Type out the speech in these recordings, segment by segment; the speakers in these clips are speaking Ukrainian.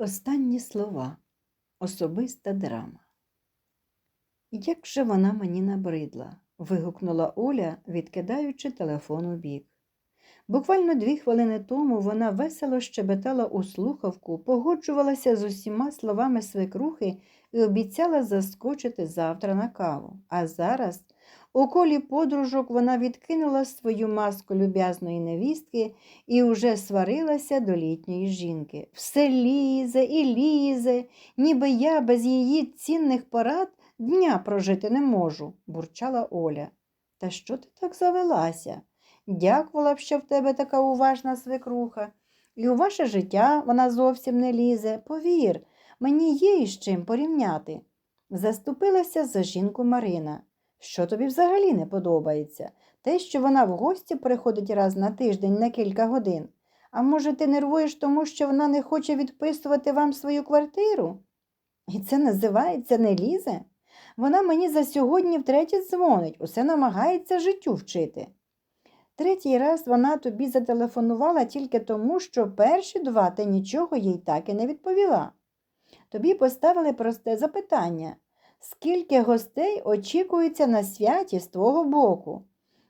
Останні слова. Особиста драма. Як же вона мені набридла? вигукнула Оля, відкидаючи телефон у бік. Буквально дві хвилини тому вона весело щебетала у слухавку, погоджувалася з усіма словами свекрухи і обіцяла заскочити завтра на каву. А зараз у колі подружок вона відкинула свою маску люб'язної невістки і уже сварилася до літньої жінки. Все лізе і лізе, ніби я без її цінних порад дня прожити не можу, бурчала Оля. Та що ти так завелася? Дякувала б, що в тебе така уважна свекруха. І у ваше життя вона зовсім не лізе. Повір, мені є із чим порівняти. Заступилася за жінку Марина. Що тобі взагалі не подобається? Те, що вона в гості приходить раз на тиждень на кілька годин. А може, ти нервуєш тому, що вона не хоче відписувати вам свою квартиру? І це називається не лізе? Вона мені за сьогодні втретє дзвонить, усе намагається життю вчити. Третій раз вона тобі зателефонувала тільки тому, що перші два ти нічого їй так і не відповіла. Тобі поставили просте запитання скільки гостей очікується на святі з твого боку,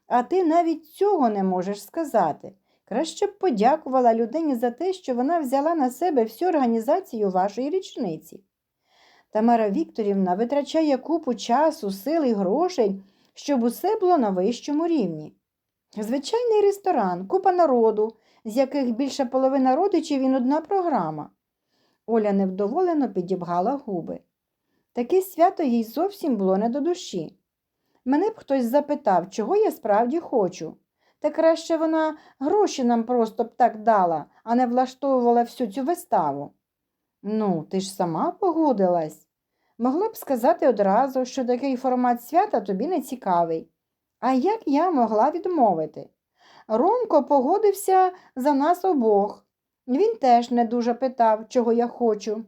а ти навіть цього не можеш сказати. Краще б подякувала людині за те, що вона взяла на себе всю організацію вашої річниці. Тамара Вікторівна витрачає купу часу, сил і грошей, щоб усе було на вищому рівні. Звичайний ресторан, купа народу, з яких більша половина родичів і нудна програма. Оля невдоволено підібгала губи. Таке свято їй зовсім було не до душі. Мене б хтось запитав, чого я справді хочу. Та краще вона гроші нам просто б так дала, а не влаштовувала всю цю виставу. Ну, ти ж сама погодилась. Могла б сказати одразу, що такий формат свята тобі не цікавий. А як я могла відмовити? Ромко погодився за нас обох. Він теж не дуже питав, чого я хочу.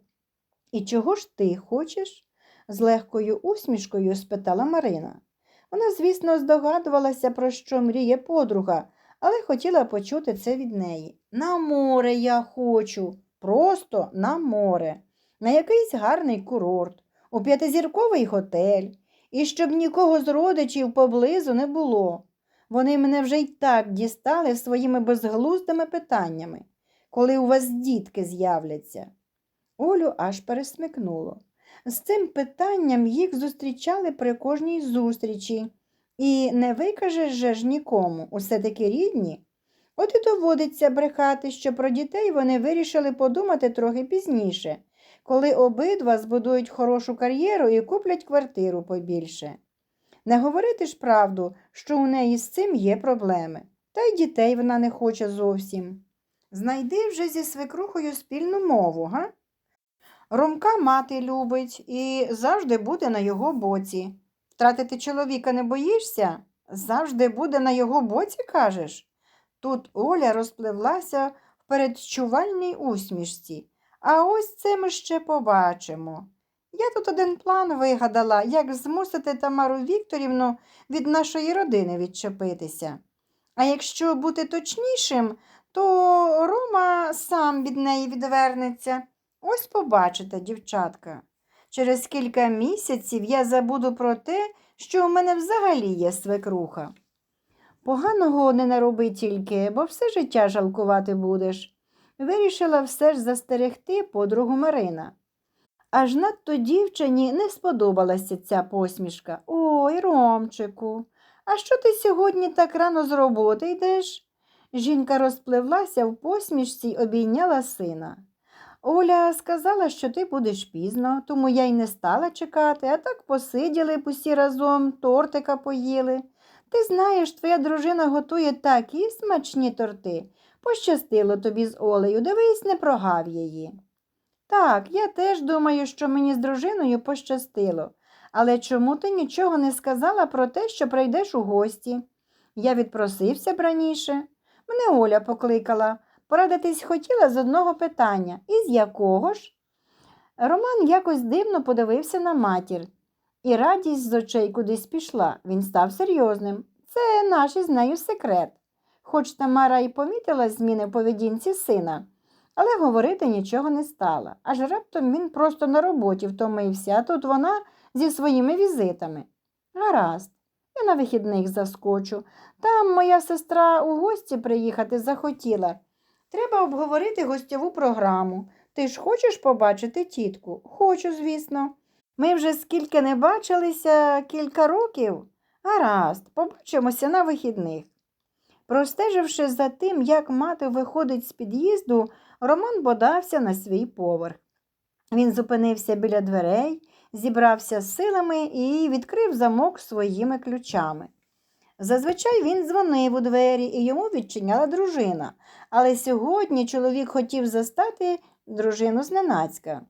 І чого ж ти хочеш? З легкою усмішкою спитала Марина. Вона, звісно, здогадувалася, про що мріє подруга, але хотіла почути це від неї. На море я хочу, просто на море, на якийсь гарний курорт, у п'ятизірковий готель, і щоб нікого з родичів поблизу не було. Вони мене вже й так дістали своїми безглуздими питаннями, коли у вас дітки з'являться. Олю аж пересмикнуло. З цим питанням їх зустрічали при кожній зустрічі. І не викажеш же ж нікому, усе таки рідні. От і доводиться брехати, що про дітей вони вирішили подумати трохи пізніше, коли обидва збудують хорошу кар'єру і куплять квартиру побільше. Не говорити ж правду, що у неї з цим є проблеми, та й дітей вона не хоче зовсім. Знайди вже зі свекрухою спільну мову, га? Ромка мати любить і завжди буде на його боці. Втратити чоловіка не боїшся? Завжди буде на його боці, кажеш? Тут Оля розпливлася в передчувальній усмішці. А ось це ми ще побачимо. Я тут один план вигадала, як змусити Тамару Вікторівну від нашої родини відчепитися. А якщо бути точнішим, то Рома сам від неї відвернеться. Ось побачите, дівчатка. Через кілька місяців я забуду про те, що у мене взагалі є свекруха. Поганого не нароби тільки, бо все життя жалкувати будеш. Вирішила все ж застерегти подругу Марина. Аж надто дівчині не сподобалася ця посмішка. Ой, Ромчику, а що ти сьогодні так рано з роботи йдеш? Жінка розпливлася в посмішці й обійняла сина. Оля сказала, що ти будеш пізно, тому я й не стала чекати, а так посиділи б усі разом, тортика поїли. Ти знаєш, твоя дружина готує такі смачні торти. Пощастило тобі з Олею, дивись, не прогав її. Так, я теж думаю, що мені з дружиною пощастило. Але чому ти нічого не сказала про те, що прийдеш у гості? Я відпросився б раніше. Мене Оля покликала. Порадитись хотіла з одного питання. І з якого ж? Роман якось дивно подивився на матір, і радість з очей кудись пішла. Він став серйозним. Це наш із нею секрет. Хоч Тамара й помітила зміни в поведінці сина, але говорити нічого не стала. Аж раптом він просто на роботі втомився, а тут вона зі своїми візитами. Гаразд, я на вихідних заскочу. Там моя сестра у гості приїхати захотіла. Треба обговорити гостьову програму. Ти ж хочеш побачити тітку? Хочу, звісно. Ми вже скільки не бачилися кілька років. Гаразд, побачимося на вихідних. Простеживши за тим, як мати виходить з під'їзду, Роман бодався на свій поверх. Він зупинився біля дверей, зібрався з силами і відкрив замок своїми ключами. Зазвичай він дзвонив у двері і йому відчиняла дружина, але сьогодні чоловік хотів застати дружину зненацька.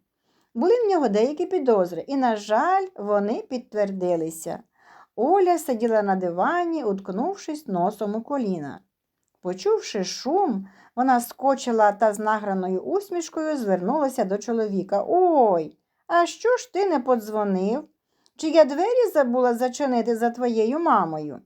Були в нього деякі підозри, і, на жаль, вони підтвердилися. Оля сиділа на дивані, уткнувшись носом у коліна. Почувши шум, вона скочила та з награною усмішкою звернулася до чоловіка. Ой, а що ж ти не подзвонив? Чи я двері забула зачинити за твоєю мамою?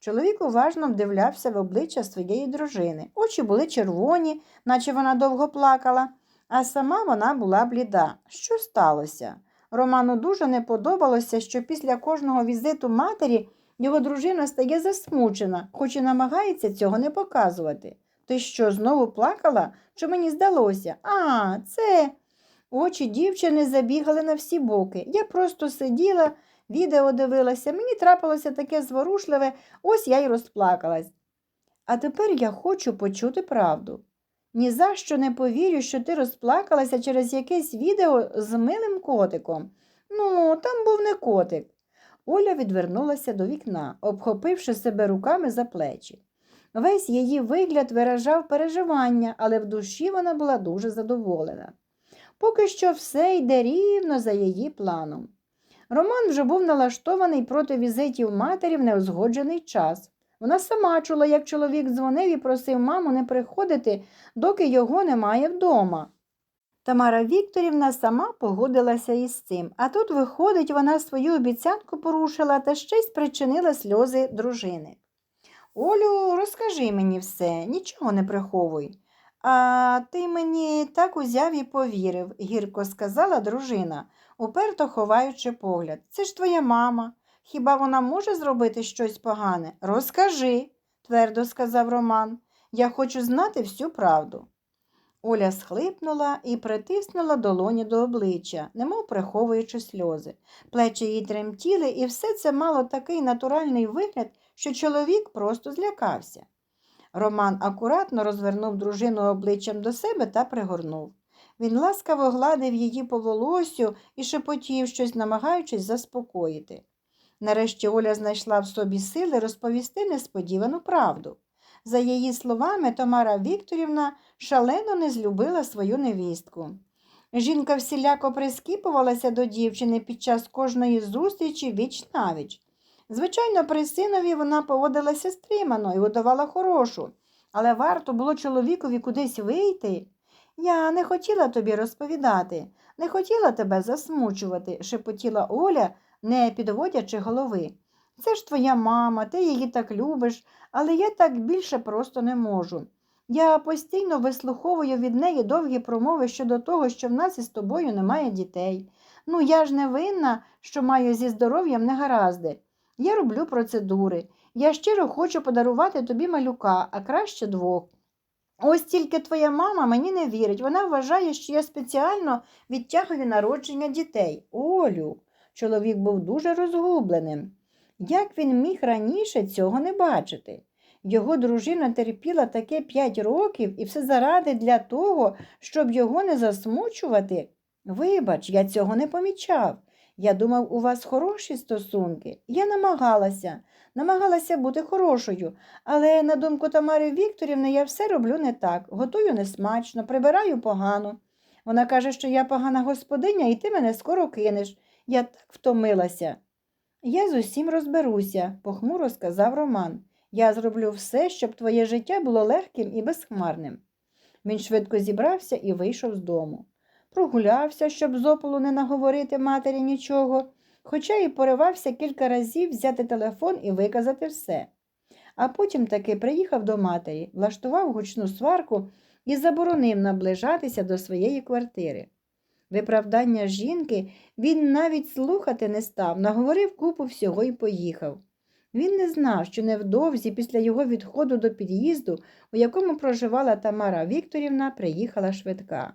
Чоловік уважно вдивлявся в обличчя своєї дружини. Очі були червоні, наче вона довго плакала, а сама вона була бліда. Що сталося? Роману дуже не подобалося, що після кожного візиту матері його дружина стає засмучена, хоч і намагається цього не показувати. Ти що, знову плакала? Чи мені здалося? А, це. Очі дівчини забігали на всі боки. Я просто сиділа, відео дивилася, мені трапилося таке зворушливе, ось я й розплакалась. А тепер я хочу почути правду. Ні за що не повірю, що ти розплакалася через якесь відео з милим котиком. Ну, там був не котик. Оля відвернулася до вікна, обхопивши себе руками за плечі. Весь її вигляд виражав переживання, але в душі вона була дуже задоволена. Поки що все йде рівно за її планом. Роман вже був налаштований проти візитів матері в неузгоджений час. Вона сама чула, як чоловік дзвонив і просив маму не приходити, доки його немає вдома. Тамара Вікторівна сама погодилася із цим, а тут, виходить, вона свою обіцянку порушила та ще й спричинила сльози дружини. Олю, розкажи мені все, нічого не приховуй. А ти мені так узяв і повірив, гірко сказала дружина, уперто ховаючи погляд. Це ж твоя мама. Хіба вона може зробити щось погане? Розкажи, твердо сказав Роман. Я хочу знати всю правду. Оля схлипнула і притиснула долоні до обличчя, немов приховуючи сльози. Плечі її тремтіли, і все це мало такий натуральний вигляд, що чоловік просто злякався. Роман акуратно розвернув дружину обличчям до себе та пригорнув. Він ласкаво гладив її по волосю і шепотів щось, намагаючись заспокоїти. Нарешті Оля знайшла в собі сили розповісти несподівану правду. За її словами, Тамара Вікторівна шалено не злюбила свою невістку. Жінка всіляко прискіпувалася до дівчини під час кожної зустрічі віч навіч. Звичайно, при синові вона поводилася стримано і удавала хорошу, але варто було чоловікові кудись вийти. Я не хотіла тобі розповідати, не хотіла тебе засмучувати, шепотіла Оля, не підводячи голови. Це ж твоя мама, ти її так любиш, але я так більше просто не можу. Я постійно вислуховую від неї довгі промови щодо того, що в нас із тобою немає дітей. Ну, я ж не винна, що маю зі здоров'ям негаразди. Я роблю процедури. Я щиро хочу подарувати тобі малюка, а краще двох. Ось тільки твоя мама мені не вірить. Вона вважає, що я спеціально відтягую народження дітей. Олю, чоловік був дуже розгубленим. Як він міг раніше цього не бачити? Його дружина терпіла таке п'ять років і все заради для того, щоб його не засмучувати. Вибач, я цього не помічав. Я думав, у вас хороші стосунки. Я намагалася, намагалася бути хорошою, але, на думку Тамари Вікторівни, я все роблю не так, готую несмачно, прибираю погано. Вона каже, що я погана господиня, і ти мене скоро кинеш. Я так втомилася. Я з усім розберуся, похмуро сказав Роман. Я зроблю все, щоб твоє життя було легким і безхмарним. Він швидко зібрався і вийшов з дому. Прогулявся, щоб з ополу не наговорити матері нічого, хоча й поривався кілька разів взяти телефон і виказати все. А потім таки приїхав до матері, влаштував гучну сварку і заборонив наближатися до своєї квартири. Виправдання жінки він навіть слухати не став, наговорив купу всього і поїхав. Він не знав, що невдовзі після його відходу до під'їзду, у якому проживала Тамара Вікторівна, приїхала швидка.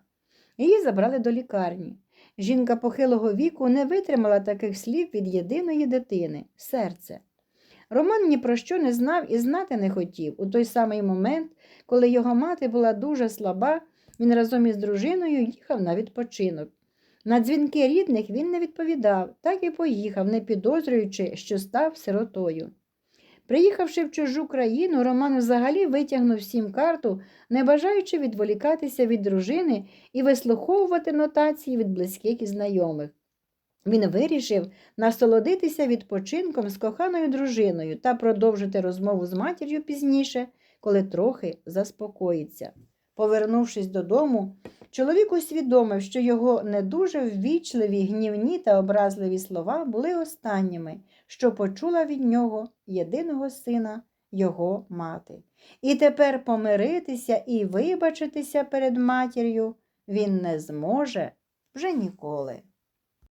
Її забрали до лікарні. Жінка похилого віку не витримала таких слів від єдиної дитини серце. Роман ні про що не знав і знати не хотів. У той самий момент, коли його мати була дуже слаба, він разом із дружиною їхав на відпочинок. На дзвінки рідних він не відповідав, так і поїхав, не підозрюючи, що став сиротою. Приїхавши в чужу країну, Роман взагалі витягнув сім карту, не бажаючи відволікатися від дружини і вислуховувати нотації від близьких і знайомих. Він вирішив насолодитися відпочинком з коханою дружиною та продовжити розмову з матір'ю пізніше, коли трохи заспокоїться. Повернувшись додому, чоловік усвідомив, що його не дуже ввічливі, гнівні та образливі слова були останніми, що почула від нього єдиного сина, його мати. І тепер помиритися і вибачитися перед матір'ю він не зможе вже ніколи.